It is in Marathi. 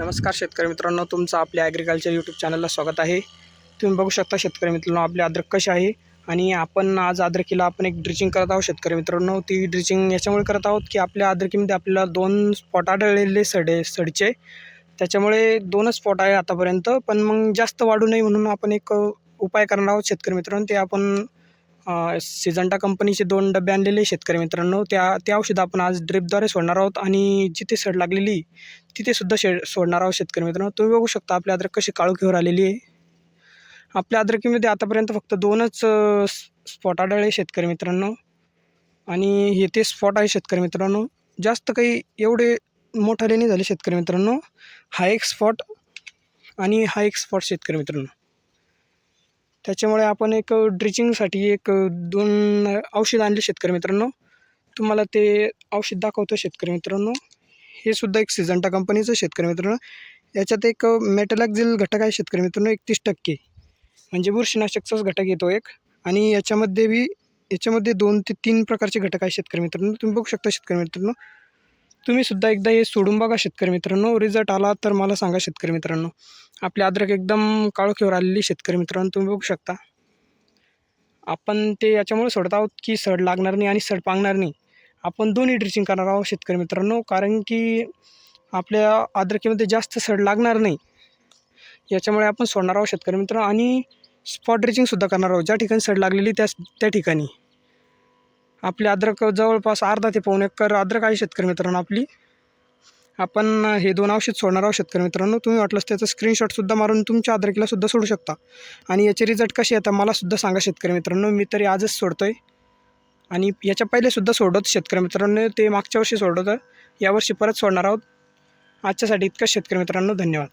नमस्कार शेतकरी मित्रांनो तुमचं आपल्या ॲग्रिकल्चर यूट्यूब चॅनलला स्वागत आहे. तुम्ही बघू शकता शेतकरी मित्रांनो आपले अद्रक कसे आहे आणि आपण आज अद्रकीला आपण एक ड्रिचिंग करत आहोत शेतकरी मित्रांनो. ती ड्रिचिंग याच्यामुळे करत आहोत की आपल्या अद्रकीमध्ये आपल्याला दोन स्पॉट आढळलेले सडे सडचे. त्याच्यामुळे दोनच स्पॉट आहे आतापर्यंत पण मग जास्त वाढू नये म्हणून आपण एक उपाय करणार आहोत शेतकरी मित्रांनो ते आपण सिजंटा कंपनीचे दोन डबे आणलेले शेतकरी मित्रांनो. त्या त्या औषधं आपण आज ड्रिपद्वारे सोडणार आहोत आणि जिथे सड लागलेली तिथे सुद्धा शे सोडणार आहोत शेतकरी मित्रांनो. तुम्ही बघू शकता आपली अद्रक कशी काळोखीवर आलेली आहे. आपल्या अद्रकीमध्ये आतापर्यंत फक्त दोनच स्पॉट आढळले शेतकरी मित्रांनो. आणि हे ते स्पॉट आहे शेतकरी मित्रांनो. जास्त काही एवढे मोठाले नाही झाले शेतकरी मित्रांनो. हा एक स्पॉट आणि हा एक स्पॉट शेतकरी मित्रांनो. त्याच्यामुळे आपण एक ड्रिचिंगसाठी एक दोन औषध आणले शेतकरी मित्रांनो. तुम्हाला ते औषध दाखवतो शेतकरी मित्रांनो. हे सुद्धा एक सिजंटा कंपनीचं शेतकरी मित्रांनो. याच्यात एक मेटलॅक्झिल घटक आहे शेतकरी मित्रांनो एकतीस टक्के. म्हणजे बुरशीनाशकचाच घटक येतो एक. आणि याच्यामध्ये बी याच्यामध्ये दोन ते तीन प्रकारचे घटक आहे शेतकरी मित्रांनो. तुम्ही बघू शकता शेतकरी मित्रांनो. तुम्ही सुद्धा एकदा हे सोडून बघा शेतकरी मित्रांनो. रिझल्ट आला तर मला सांगा शेतकरी मित्रांनो. आपली अद्रक एकदम काळोखीवर आलेली शेतकरी मित्रांनो तुम्ही बघू शकता. आपण ते याच्यामुळे सोडत आहोत की सड लागणार नाही आणि सड पांगणार नाही. आपण दोन्ही ड्रिचिंग करणार आहोत शेतकरी मित्रांनो कारण की आपल्या अद्रकीमध्ये जास्त सड लागणार नाही. याच्यामुळे आपण सोडणार आहोत शेतकरी मित्र आणि स्पॉट ड्रिचिंगसुद्धा करणार आहोत. ज्या ठिकाणी सड लागलेली त्या त्या ठिकाणी. आपली अद्रक जवळपास अर्धा ते पाऊण एकर अद्रक आहे शेतकरी मित्रांनो आपली. आपण हे दोन औषध सोडणार आहोत शेतकरी मित्रांनो. तुम्ही वाटलंच त्याचं स्क्रीनशॉटसुद्धा मारून तुमच्या अद्रकीला सुद्धा सोडू शकता. आणि याचे रिझल्ट कसे येतात मलासुद्धा सांगा शेतकरी मित्रांनो. मी तरी आजच सोडतो आहे आणि याच्या पहिलेसुद्धा सोडत शेतकरी मित्रांनो. ते मागच्या वर्षी सोडवतं यावर्षी परत सोडणार आहोत. आजच्यासाठी इतकंच शेतकरी मित्रांनो. धन्यवाद.